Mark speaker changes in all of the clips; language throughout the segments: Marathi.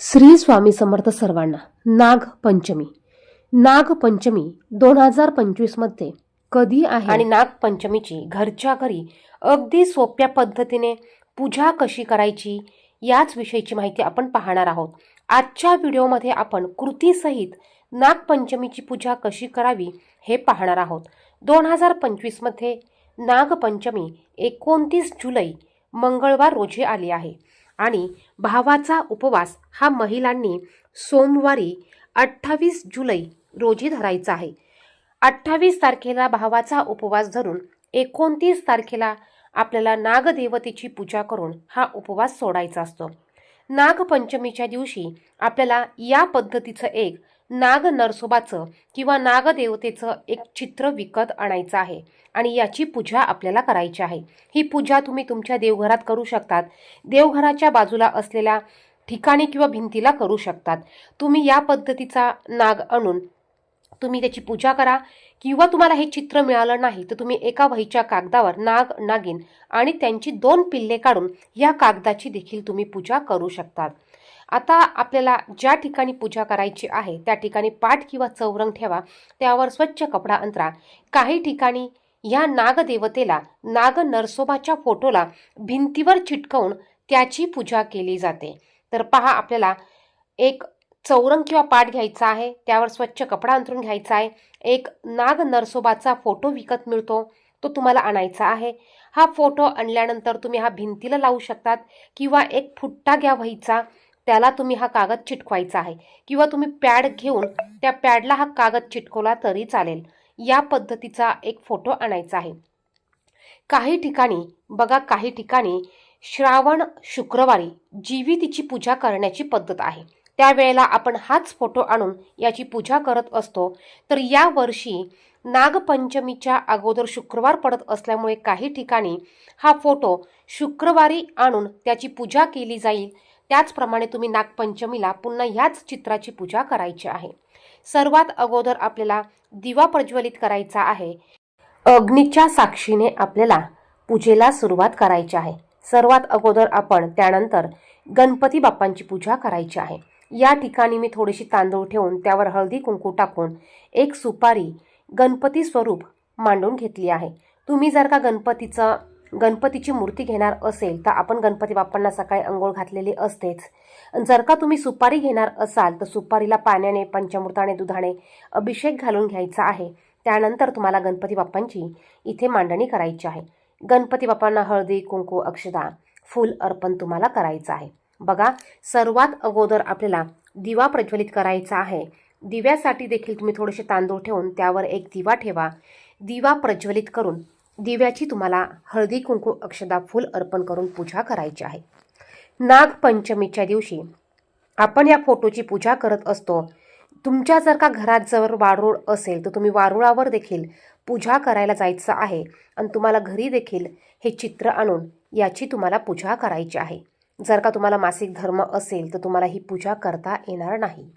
Speaker 1: श्री स्वामी समर्थ सर्वांना नागपंचमी. नागपंचमी दोन हजार पंचवीसमध्ये कधी आहे? आणि नागपंचमीची घरच्या घरी अगदी सोप्या पद्धतीने पूजा कशी करायची याच विषयीची माहिती आपण पाहणार आहोत. आजच्या व्हिडिओमध्ये आपण कृतीसहित नागपंचमीची पूजा कशी करावी हे पाहणार आहोत. दोन हजार पंचवीसमध्ये नागपंचमी एकोणतीस जुलै मंगळवार रोजी आली आहे. आणि भावाचा उपवास हा महिलांनी सोमवारी अठ्ठावीस जुलै रोजी धरायचा आहे. अठ्ठावीस तारखेला भावाचा उपवास धरून एकोणतीस तारखेला आपल्याला नागदेवतेची पूजा करून हा उपवास सोडायचा असतो. नागपंचमीच्या दिवशी आपल्याला या पद्धतीचं एक नाग नरसोबाचं किंवा नागदेवतेचं एक चित्र विकत आणायचं आहे आणि याची पूजा आपल्याला करायची आहे. ही पूजा तुम्ही तुमच्या देवघरात करू शकतात. देवघराच्या बाजूला असलेल्या ठिकाणी किंवा भिंतीला करू शकतात. तुम्ही या पद्धतीचा नाग आणून तुम्ही त्याची पूजा करा किंवा तुम्हाला हे चित्र मिळालं नाही तर तुम्ही एका वहीच्या कागदावर नाग नागिन आणि त्यांची दोन पिल्ले काढून या कागदाची देखील तुम्ही पूजा करू शकतात. आता आपल्याला ज्या ठिकाणी पूजा करायची आहे त्या ठिकाणी पाठ किंवा चौरंग ठेवा त्यावर स्वच्छ कपडा अंतरा. काही ठिकाणी या नागदेवतेला नाग नरसोबाच्या फोटोला भिंतीवर चिटकवून त्याची पूजा केली जाते. तर पहा आपल्याला एक चौरंग किंवा पाठ घ्यायचा आहे त्यावर स्वच्छ कपडा अंतरून घ्यायचा आहे. एक नाग नरसोबाचा फोटो विकत मिळतो तो तुम्हाला आणायचा आहे. हा फोटो आणल्यानंतर तुम्ही हा भिंतीला लावू शकतात किंवा एक फुट्टा घ्या व्हायचा. त्याला तुम्ही हा कागद चिटकवायचा आहे. किंवा तुम्ही पॅड घेऊन त्या पॅडला हा कागद चिटकवला तरी चालेल. या पद्धतीचा एक फोटो आणायचा आहे. काही ठिकाणी बघा काही ठिकाणी श्रावण शुक्रवारी जीवितीची पूजा करण्याची पद्धत आहे. त्यावेळेला आपण हाच फोटो आणून याची पूजा करत असतो. तर या वर्षी नागपंचमीच्या अगोदर शुक्रवार पडत असल्यामुळे काही ठिकाणी हा फोटो शुक्रवारी आणून त्याची पूजा केली जाईल. त्याचप्रमाणे तुम्ही नागपंचमीला पुन्हा ह्याच चित्राची पूजा करायची आहे. सर्वात अगोदर आपल्याला दिवा प्रज्वलित करायचा आहे. अग्नीच्या साक्षीने आपल्याला पूजेला सुरुवात करायची आहे. सर्वात अगोदर आपण त्यानंतर गणपती बाप्पांची पूजा करायची आहे. या ठिकाणी मी थोडीशी तांदूळ ठेवून त्यावर हळदी कुंकू टाकून एक सुपारी गणपती स्वरूप मांडून घेतली आहे. तुम्ही जर का गणपतीचं गणपतीची मूर्ती घेणार असेल तर आपण गणपती बाप्पांना सकाळी अंघोळ घातलेली असतेच. जर का तुम्ही सुपारी घेणार असाल तर सुपारीला पाण्याने पंचामृताने दुधाने अभिषेक घालून घ्यायचा आहे. त्यानंतर तुम्हाला गणपती बाप्पांची इथे मांडणी करायची आहे. गणपती बाप्पांना हळदी कुंकू अक्षदा फूल अर्पण तुम्हाला करायचं आहे. बघा सर्वात अगोदर आपल्याला दिवा प्रज्वलित करायचा आहे. दिव्यासाठी देखील तुम्ही थोडेसे तांदूळ ठेवून त्यावर एक दिवा ठेवा. दिवा प्रज्वलित करून दिव्याची तुम्हाला हळदी कुंकू अक्षदा फूल अर्पण करून पूजा करायची आहे. नागपंचमीच्या दिवशी आपण या फोटोची पूजा करत असतो. तुमच्या जर का घरात जर वारुळ असेल तर तुम्ही वारुळावर देखील पूजा करायला जायचं आहे आणि तुम्हाला घरी देखील हे चित्र आणून याची तुम्हाला पूजा करायची आहे. जर का तुम्हाला मासिक धर्म असेल तर तुम्हाला ही पूजा करता येणार नाही.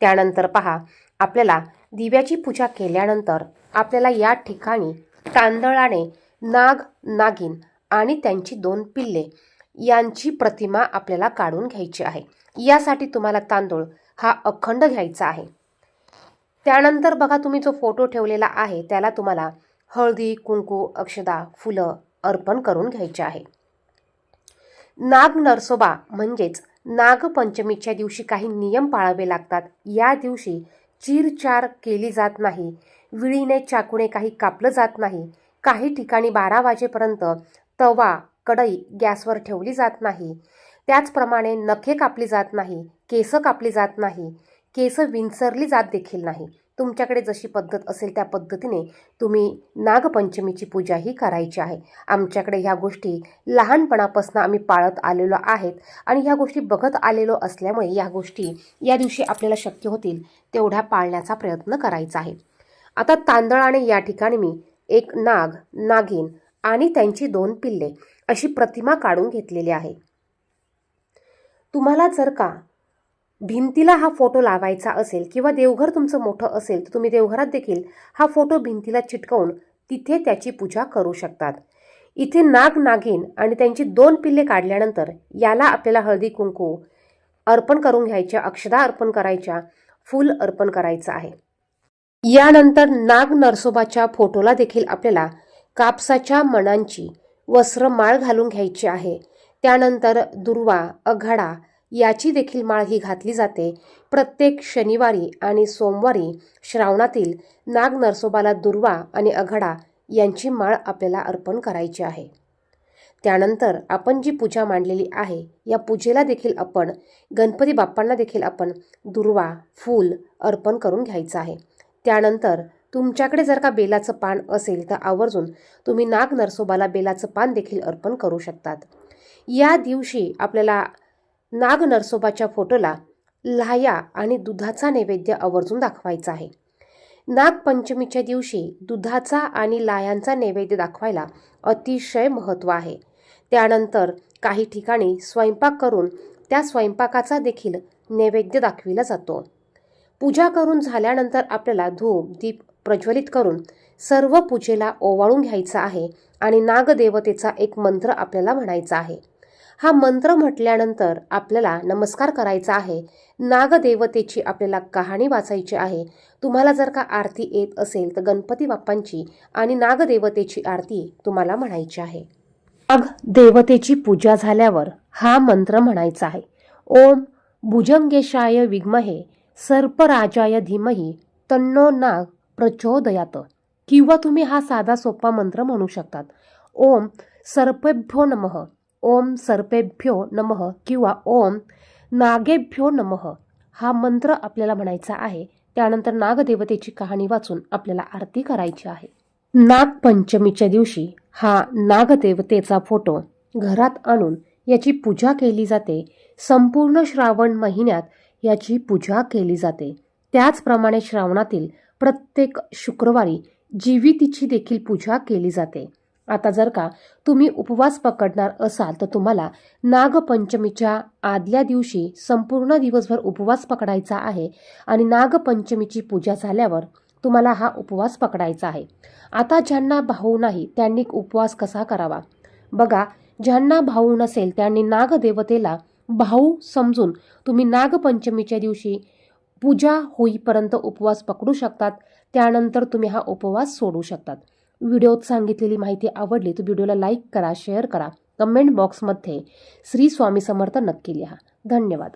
Speaker 1: त्यानंतर पहा आपल्याला दिव्याची पूजा केल्यानंतर आपल्याला या ठिकाणी तांदळाने नाग नागिन आणि त्यांची दोन पिल्ले यांची प्रतिमा आपल्याला काढून घ्यायची आहे. यासाठी तुम्हाला तांदूळ हा अखंड घ्यायचा आहे. त्यानंतर बघा तुम्ही जो फोटो ठेवलेला आहे त्याला तुम्हाला हळदी कुंकू अक्षदा फुलं अर्पण करून घ्यायचे आहे. नाग नरसोबा म्हणजेच नागपंचमीच्या दिवशी काही नियम पाळावे लागतात. या दिवशी चीरचार केली जात नाही. विळीने चाकूने काही कापलं जात नाही. काही ठिकाणी बारा वाजेपर्यंत तवा कढई गॅसवर ठेवली जात नाही. त्याचप्रमाणे नखे कापली जात नाही. केस कापली जात नाही. केस विंचरली जात देखील नाही. तुमच्याकडे जशी पद्धत असेल त्या पद्धतीने तुम्ही नागपंचमीची पूजा ही करायची आहे. आमच्याकडे ह्या गोष्टी लहानपणापासून आम्ही पाळत आलेलो आहेत आणि ह्या गोष्टी बघत आलेलो असल्यामुळे या गोष्टी या दिवशी आपल्याला शक्य होतील तेवढ्या पाळण्याचा प्रयत्न करायचा आहे. आता तांदळाने या ठिकाणी मी एक नाग नागिन आणि त्यांची दोन पिल्ले अशी प्रतिमा काढून घेतलेली आहे. तुम्हाला जर का भिंतीला हा फोटो लावायचा असेल किंवा देवघर तुमचं मोठं असेल तर तुम्ही देवघरात देखील हा फोटो भिंतीला चिटकवून तिथे त्याची पूजा करू शकतात. इथे नाग नागिन आणि त्यांची दोन पिल्ले काढल्यानंतर याला आपल्याला हळदी कुंकू अर्पण करून घ्यायच्या अक्षदा अर्पण करायच्या फूल अर्पण करायचं आहे. यानंतर नाग नरसोबाच्या फोटोला देखील आपल्याला कापसाच्या मणांची वस्त्र माळ घालून घ्यायची आहे. त्यानंतर दुर्वा अघाडा याची देखील माळ ही घातली जाते. प्रत्येक शनिवारी आणि सोमवारी श्रावणातील नाग नरसोबाला दुर्वा आणि अघडा यांची माळ आपल्याला अर्पण करायची आहे. त्यानंतर आपण जी पूजा मांडलेली आहे या पूजेला देखील आपण गणपती बाप्पांना देखील आपण दुर्वा फूल अर्पण करून घ्यायचं आहे. त्यानंतर तुमच्याकडे जर का बेलाचं पान असेल तर आवर्जून तुम्ही नाग नरसोबाला बेलाचं पान देखील अर्पण करू शकतात. या दिवशी आपल्याला नाग नरसोबाच्या फोटोला लाह्या आणि दुधाचा नैवेद्य आवर्जून दाखवायचा आहे. नागपंचमीच्या दिवशी दुधाचा आणि लायांचा नैवेद्य दाखवायला अतिशय महत्त्व आहे. त्यानंतर काही ठिकाणी स्वयंपाक करून त्या स्वयंपाकाचा देखील नैवेद्य दाखविला जातो. पूजा करून झाल्यानंतर आपल्याला धूप दीप प्रज्वलित करून सर्व पूजेला ओवाळून घ्यायचा आहे आणि नागदेवतेचा एक मंत्र आपल्याला म्हणायचा आहे. हा मंत्र म्हटल्यानंतर आपल्याला नमस्कार करायचा आहे. नागदेवतेची आपल्याला कहाणी वाचायची आहे. तुम्हाला जर का आरती येत असेल तर गणपती बाप्पांची आणि नागदेवतेची आरती तुम्हाला म्हणायची आहे. नाग देवतेची पूजा झाल्यावर हा मंत्र म्हणायचा आहे. ओम भुजंगेशाय विग्महे सर्पराजाय धीमही तन्नो नाग प्रचोदयात. किंवा तुम्ही हा साधा सोपा मंत्र म्हणू शकतात. ओम सर्पेभ्यो नमः. ओम सर्पेभ्यो नमः किंवा ओम नागेभ्यो नमः हा मंत्र आपल्याला म्हणायचा आहे. त्यानंतर नागदेवतेची कहाणी वाचून आपल्याला आरती करायची आहे. नागपंचमीच्या दिवशी हा नागदेवतेचा फोटो घरात आणून याची पूजा केली जाते. संपूर्ण श्रावण महिन्यात याची पूजा केली जाते. त्याचप्रमाणे श्रावणातील प्रत्येक शुक्रवारी जीवितीची देखील पूजा केली जाते. आता जर का तुम्ही उपवास पकडणार असाल तर तुम्हाला नागपंचमीच्या आदल्या दिवशी संपूर्ण दिवसभर उपवास पकडायचा आहे आणि नागपंचमीची पूजा झाल्यावर तुम्हाला हा उपवास पकडायचा आहे. आता ज्यांना भाऊ नाही त्यांनी उपवास कसा करावा? बघा ज्यांना भाऊ नसेल त्यांनी नागदेवतेला भाऊ समजून तुम्ही नागपंचमीच्या दिवशी पूजा होईपर्यंत उपवास पकडू शकतात त्यानंतर तुम्ही हा उपवास सोडू शकतात. व्हिडिओत सांगितलेली माहिती आवडली तर व्हिडिओला लाईक करा शेअर करा. कमेंट बॉक्समध्ये श्री स्वामी समर्थ नक्की लिहा. धन्यवाद.